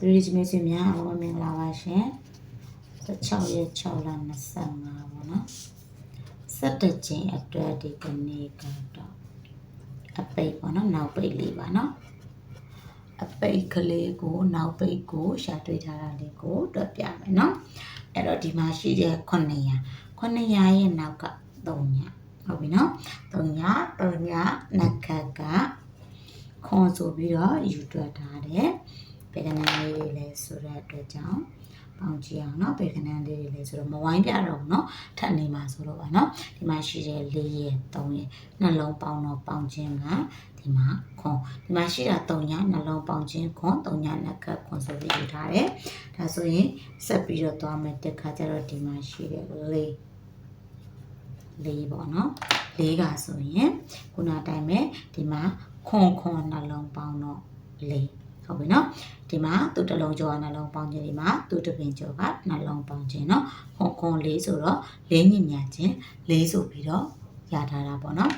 သူတို့ဒီမျိုးစင်များအားလုံးမင်္ဂလာပါရှင်16ရက်6လ25ပေါ့နော်17ကျင်းအတွက်ဒီကနေ့ကတော့အပိတ်ပေါ့နော်နောက်ပိတ်လေးပါနော်အပိတ်ကလေးကိုနောက်ပိတ်ကိုရှာတွေ့ထားတာလေးကိုတွက်ပြမယ်နော်အဲ့တော့ဒီမှာရှိတဲ့900 900ရဲ့နောက်က300ဟုတ်ပြီနော်300 300နက်ခတ်ကခွန်ဆိုပြီးတော့ယူတွက်ထားတယ် ပေကနန်းလေးတွေလည်းဆိုတဲ့အတွက်ကြောင့်ပေါင်းကြည့်အောင်เนาะပေကနန်းလေးတွေလည်းဆိုတော့မဝိုင်းပြတော့ဘူးเนาะထပ်နေမှာဆိုတော့ပါเนาะဒီမှာရှိတဲ့၄ရဲ့3ရဲ့နှလုံးပေါင်းတော့ပေါင်းခြင်းကဒီမှာခွန်ဒီမှာရှိတာ3ညနှလုံးပေါင်းခြင်းခွန်3ညနက်ကခွန်ဆိုပြီးယူထားတယ်ဒါဆိုရင်ဆက်ပြီးတော့သွားမယ်တက်ခါကျတော့ဒီမှာရှိတဲ့၄လေးပေါ့နော်လေးကဆိုရင်ခုနအတိုင်းပဲဒီမှာခွန်ခွန်နှလုံးပေါင်းတော့လေး ဟုတ်ပြီနော်ဒီမှာသူတစ်လုံးကျော်ကနှလုံးပေါင်းခြင်းဒီမှာသူတစ်ပင်ကျော်ကနှလုံးပေါင်းခြင်းနော်ခွန်ခွန်လေးဆိုတော့လေးညင်ညာခြင်းလေးဆိုပြီးတော့ရထားတာပေါ့နော်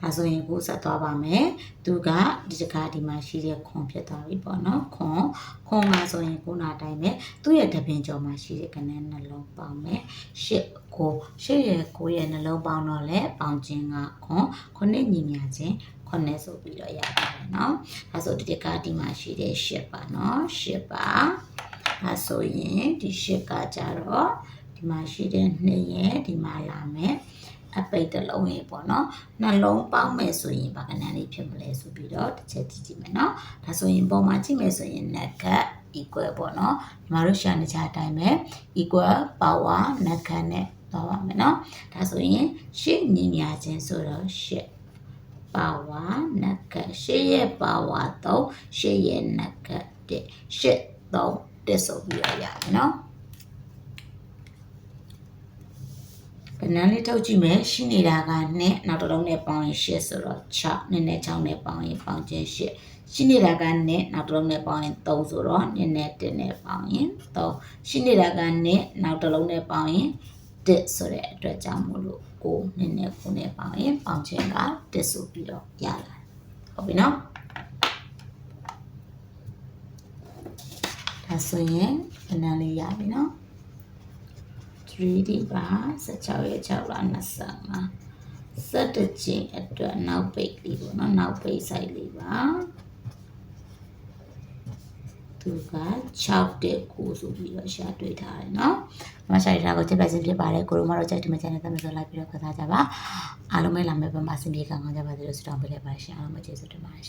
ဒါဆိုရင်ကိုဆက်သွားပါမယ်သူကဒီတခါဒီမှာရှိတဲ့ခွန်ဖြစ်သွားပြီပေါ့နော်ခွန်ခွန်ကဆိုရင်ခုနတိုင်းပဲသူ့ရဲ့တပင်ကျော်မှာရှိတဲ့ကနန်းနှလုံးပေါင်းမယ်ရှစ်ကိုရှစ်ရဲ့ကိုရဲ့နှလုံးပေါင်းတော့လဲပေါင်းခြင်းကခွန်ခုနှစ်ညီမြခြင်းခုနှစ်ဆိုပြီးတော့ရပါတယ်နော်ဒါဆိုဒီတခါဒီမှာရှိတဲ့ရှစ်ပါနော်ရှစ်ပါဒါဆိုရင်ဒီရှစ်ကကြတော့ဒီမှာရှိတဲ့နှစ်ရဲ့ဒီမှာလာမယ် အပိတ်တစ်လုံးရေပေါ့နော်နှလုံးပေါင်းမယ်ဆိုရင်ဘာကနန်းလေးဖြစ်မလဲဆိုပြီးတော့တစ်ချက်ကြည့်ကြည့်မယ်နော်ဒါဆိုရင်ပုံမှာကြည့်မယ်ဆိုရင် naked equal ပေါ့နော်ဒီမှာတို့ရှာနေကြအတိုင်းပဲ equal power naked နဲ့သွားပါမယ်နော်ဒါဆိုရင်ရှစ်ညီညာချင်းဆိုတော့ရှစ် power naked ရှစ်ရဲ့ power 3ရှစ်ရဲ့ naked 1ရှစ်3တက်ဆိုပြီးတော့ရတယ်နော် ကနန်းလေးထုတ်ကြည့်မယ်ရှိနေတာကနဲ့နောက်တစ်လုံးနဲ့ပေါင်းရင်8ဆိုတော့6နည်းနည်း6နဲ့ပေါင်းရင်ပေါင်းခြင်း8ရှိနေတာကနဲ့နောက်တစ်လုံးနဲ့ပေါင်းရင်3ဆိုတော့နည်းနည်း1နဲ့ပေါင်းရင်3ရှိနေတာကနဲ့နောက်တစ်လုံးနဲ့ပေါင်းရင်1ဆိုတဲ့အတွက်ကြောင့်မို့လို့ကိုနည်းနည်းကိုနဲ့ပေါင်းရင်ပေါင်းခြင်းက1ဆိုပြီးတော့ရလာဟုတ်ပြီနော်ဒါဆိုရင်ကနန်းလေးရပြီနော် 3D ပါ16ရက်6လ25 17ကျင်းအတွက်နောက်ပိတ်လေးပေါ့နော်နောက်ပိတ် site လေးပါသူက6တက်ကိုဆိုပြီးတော့ရှာတွေ့ထားတယ်နော်။မရှာတွေ့တာကိုချက်ပြစင်ဖြစ်ပါတယ်ကိုရိုမတော့ကြိုက်တယ်မချန်တဲ့သမီးဆိုလိုက်ပြီးတော့ခစားကြပါအားလုံးပဲလာမယ့်ဘက်မှာစင်ပြေကောင်းကောင်းကြပါစေလို့ဆုတောင်းပေးလိုက်ပါရှင်အားလုံးပဲကျေးဇူးတင်ပါတယ်